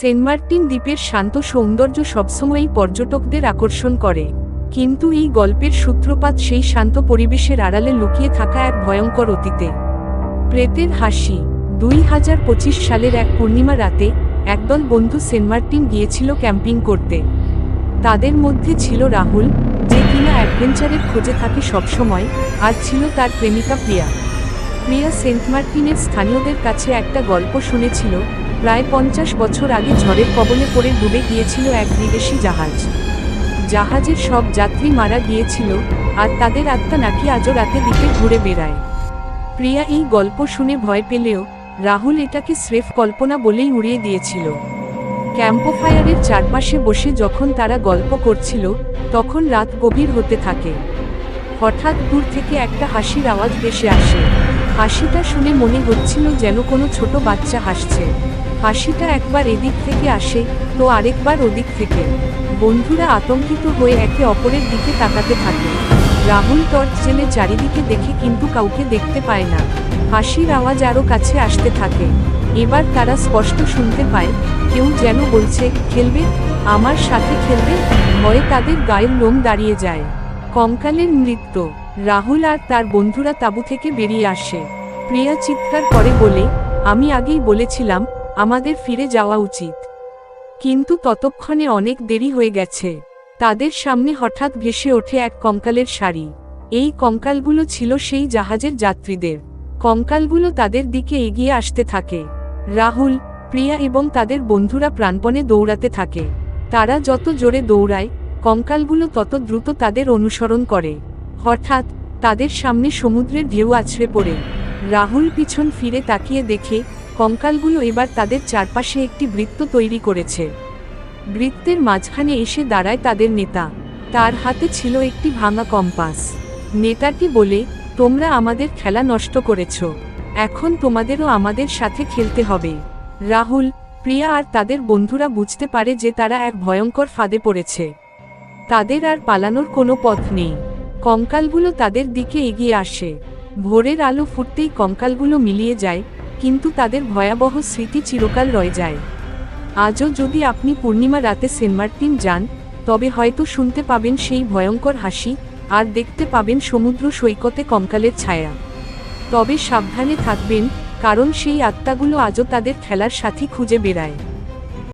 Saint Martin দ্বীপের শান্ত সৌন্দর্য সবসময়ই পর্যটকদের আকর্ষণ করে। কিন্তু এই গল্পের সূত্রপাত সেই শান্ত পরিবেশের আড়ালে লুকিয়ে থাকা এক ভয়ঙ্কর অতীতে। প্রেতের হাসি। দুই হাজার পঁচিশ সালের এক পূর্ণিমা রাতে একদল বন্ধু সেন্ট মার্টিন গিয়েছিল ক্যাম্পিং করতে। তাদের মধ্যে ছিল রাহুল, যে কিনা অ্যাডভেঞ্চারের খোঁজে থাকে সবসময়, আর ছিল তার প্রেমিকা প্রিয়া। প্রিয়া সেন্ট মার্টিনের স্থানীয়দের কাছে একটা গল্প শুনেছিল প্রায় পঞ্চাশ বছর আগে ঝড়ের কবলে পড়ে ডুবে গিয়েছিল এক বিদেশি জাহাজ। জাহাজের সব যাত্রী মারা গিয়েছিল আর তাদের আত্মা নাকি আজও রাতে দ্বীপে ঘুরে বেড়ায়। প্রিয়া এই গল্প শুনে ভয় পেলেও রাহুল এটাকে স্রেফ কল্পনা বলেই উড়িয়ে দিয়েছিল। ক্যাম্পফায়ারের চারপাশে বসে যখন তারা গল্প করছিল, তখন রাত গভীর হতে থাকে। হঠাৎ দূর থেকে একটা হাসির আওয়াজ ভেসে আসে। হাসিটা শুনে মনে হচ্ছিল যেন কোনো ছোট বাচ্চা হাসছে। হাসিটা একবার এদিক থেকে আসে, তো আরেকবার ওদিক থেকে। বন্ধুরা আতঙ্কিত হয়ে একে অপরের দিকে তাকাতে থাকে। রাহুল টর্চ জেলে চারিদিকে দেখে কিন্তু কাউকে দেখতে পায় না। হাসির আওয়াজ আরও কাছে আসতে থাকে। এবার তারা স্পষ্ট শুনতে পায়, কেউ যেন বলছে, খেলবে? আমার সাথে খেলবে? ভয়ে তাদের গায়ের লোম দাঁড়িয়ে যায়। কঙ্কালের নৃত্য। রাহুল আর তার বন্ধুরা তাঁবু থেকে বেরিয়ে আসে। প্রিয়া চিৎকার করে বলে, আমি আগেই বলেছিলাম আমাদের ফিরে যাওয়া উচিত। কিন্তু ততক্ষণে অনেক দেরি হয়ে গেছে। তাদের সামনে হঠাৎ ভেসে ওঠে এক কঙ্কালের শাড়ি। এই কঙ্কালগুলো ছিল সেই জাহাজের যাত্রীদের। কঙ্কালগুলো তাদের দিকে এগিয়ে আসতে থাকে। রাহুল, প্রিয়া এবং তাদের বন্ধুরা প্রাণপণে দৌড়াতে থাকে। তারা যত জোরে দৌড়ায়, কঙ্কালগুলো তত দ্রুত তাদের অনুসরণ করে। হঠাৎ, তাদের সামনে সমুদ্রের ঢেউ আছড়ে পড়ে। রাহুল পিছন ফিরে তাকিয়ে দেখে কঙ্কালগুলো এবার তাদের চারপাশে একটি বৃত্ত তৈরি করেছে। বৃত্তের মাঝখানে এসে দাঁড়ায় তাদের নেতা। তার হাতে ছিল একটি ভাঙা কম্পাস। নেতাটি বলে, তোমরা আমাদের খেলা নষ্ট করেছ। এখন তোমাদেরও আমাদের সাথে খেলতে হবে। রাহুল, প্রিয়া আর তাদের বন্ধুরা বুঝতে পারে যে তারা এক ভয়ঙ্কর ফাঁদে পড়েছে। তাদের আর পালানোর কোনো পথ নেই। কঙ্কালগুলো তাদের দিকে এগিয়ে আসে। ভোরের আলো ফুটতেই কঙ্কালগুলো মিলিয়ে যায় কিন্তু তাদের ভয়াবহ স্মৃতি চিরকাল রয়ে যায়। আজও যদি আপনি পূর্ণিমা রাতে সেন্টমার্টিন যান, তবে হয়তো শুনতে পাবেন সেই ভয়ঙ্কর হাসি, আর দেখতে পাবেন সমুদ্র সৈকতে কঙ্কালের ছায়া। তবে সাবধানে থাকবেন, কারণ সেই আত্মাগুলো আজও তাদের খেলার সাথী খুঁজে বেড়ায়।